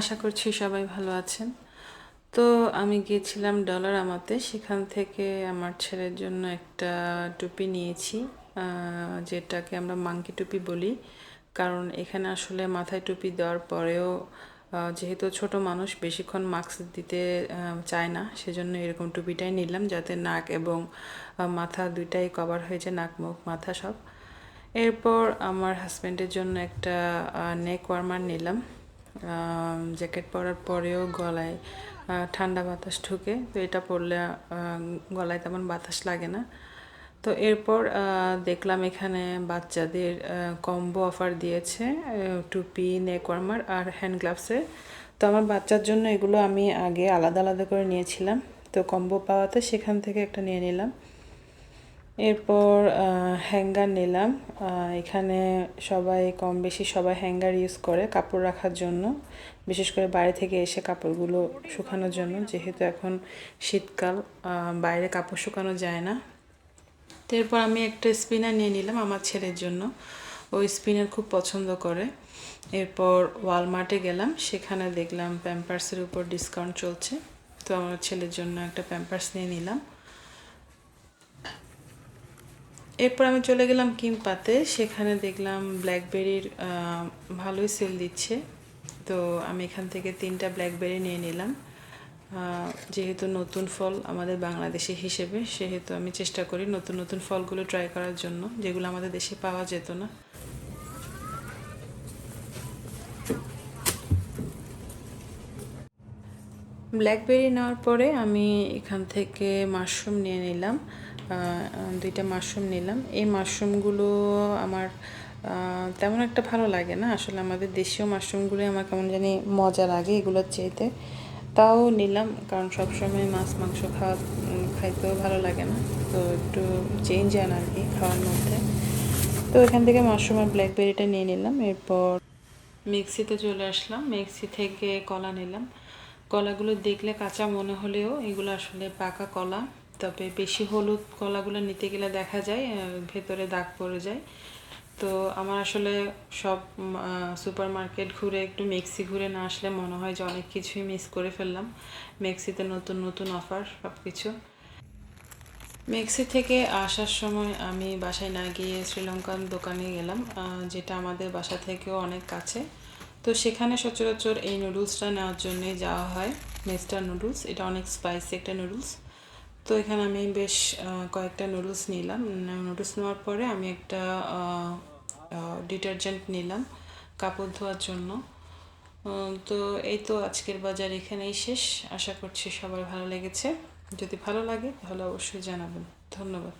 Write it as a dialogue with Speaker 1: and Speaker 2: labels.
Speaker 1: আশা করছি সবাই ভালো আছেন। তো আমি গিয়েছিলাম ডলার আমাতে সেখান থেকে আমার ছেলের জন্য একটা টুপি নিয়েছি যেটাকে আমরা মাংকি টুপি বলি। কারণ এখানে আসলে মাথায় টুপি দেওয়ার পরেও যেহেতু ছোট মানুষ, বেশিক্ষণ মাস্ক দিতে চায় না। সেজন্য এরকম টুপিটাই নিলাম যাতে নাক এবং মাথা দুইটাই কভার হয়ে যায়, নাক, মুখ, মাথা সব। এরপর আমার হাজব্যান্ডের জন্য একটা নেক ওয়ার্মার নিলাম। জ্যাকেট পরার পরেও গলায় ঠান্ডা বাতাস ঢুকে। তো এটা পরলে গলায় তেমন বাতাস লাগে না। তো এরপর দেখলাম এখানে বাচ্চাদের কম্বো অফার দিয়েছে টুপি নেক ওয়ার্মার আর হ্যান্ড গ্লাভসের তো আমার বাচ্চার জন্য এগুলো আমি আগে আলাদা আলাদা করে নিয়েছিলাম। তো কম্বো পাওয়াতে সেখান থেকে একটা নিয়ে নিলাম। এরপর হ্যাঙ্গার নিলাম। এখানে সবাই কম বেশি সবাই হ্যাঙ্গার ইউজ করে কাপড় রাখার জন্য। বিশেষ করে বাইরে থেকে এসে কাপড়গুলো শুকানোর জন্য, যেহেতু এখন শীতকাল বাইরে কাপড় শুকানো যায় না। এরপর আমি একটা স্পিনার নিয়ে নিলাম আমার ছেলের জন্য। ওই স্পিনার খুব পছন্দ করে। এরপর ওয়ালমার্টে গেলাম, সেখানে দেখলাম প্যাম্পার্সের উপর ডিসকাউন্ট চলছে। তো আমার ছেলের জন্য একটা প্যাম্পার্স নিয়ে নিলাম। এরপর আমি চলে গেলাম কিমপাতে। সেখানে দেখলাম ব্ল্যাকবেরির ভালোই সেল দিচ্ছে। তো আমি এখান থেকে তিনটা ব্ল্যাকবেরি নিয়ে নিলাম। যেহেতু নতুন ফল আমাদের বাংলাদেশি হিসেবে, সেহেতু আমি চেষ্টা করি নতুন নতুন ফলগুলো ট্রাই করার জন্য, যেগুলো আমাদের দেশে পাওয়া যেত না। ব্ল্যাকবেরি নেওয়ার পরে আমি এখান থেকে মাশরুম নিয়ে নিলাম। দুইটা মাশরুম নিলাম। এই মাশরুমগুলো আমার তেমন একটা ভালো লাগে না। আসলে আমাদের দেশীয় মাশরুমগুলো আমার কেমন জানি মজা লাগে এগুলোর চাইতে। তাও নিলাম, কারণ সবসময় মাছ, মাংস খাওয়া খাইতেও ভালো লাগে না। তো একটু চেঞ্জ আন আর কি খাওয়ার মধ্যে। তো এখান থেকে মাশরুম আর ব্ল্যাকবেরিটা নিয়ে নিলাম। এরপর মিক্সিতে চলে আসলাম। মিক্সি থেকে কলা নিলাম। কলাগুলো দেখলে কাঁচা মনে হলেও এগুলো আসলে পাকা কলা। তবে বেশি হলুদ কলাগুলো নিতে গেলে দেখা যায় ভেতরে দাগ পড়ে যায়। তো আমার আসলে সব সুপার মার্কেট ঘুরে একটু মেক্সি ঘুরে না আসলে মনে হয় যে অনেক কিছুই মিস করে ফেললাম। মেক্সিতে নতুন নতুন অফার সব কিছু মেক্সি থেকে আসার সময় আমি বাসায় না গিয়ে শ্রীলঙ্কান দোকানে গেলাম যেটা আমাদের বাসা থেকেও অনেক কাছে। তো সেখানে সচরাচর এই নুডলসটা নেওয়ার জন্যে যাওয়া হয়, মিস্টার নুডলস। এটা অনেক স্পাইসি একটা নুডলস। তো এখানে আমি বেশ কয়েকটা নুডলস নিলাম। নুডলস নেওয়ার পরে আমি একটা ডিটারজেন্ট নিলাম কাপড় ধোয়ার জন্য। তো এই তো আজকের বাজার এখানেই শেষ। আশা করছি সবার ভালো লেগেছে। যদি ভালো লাগে তাহলে অবশ্যই জানাবেন। ধন্যবাদ।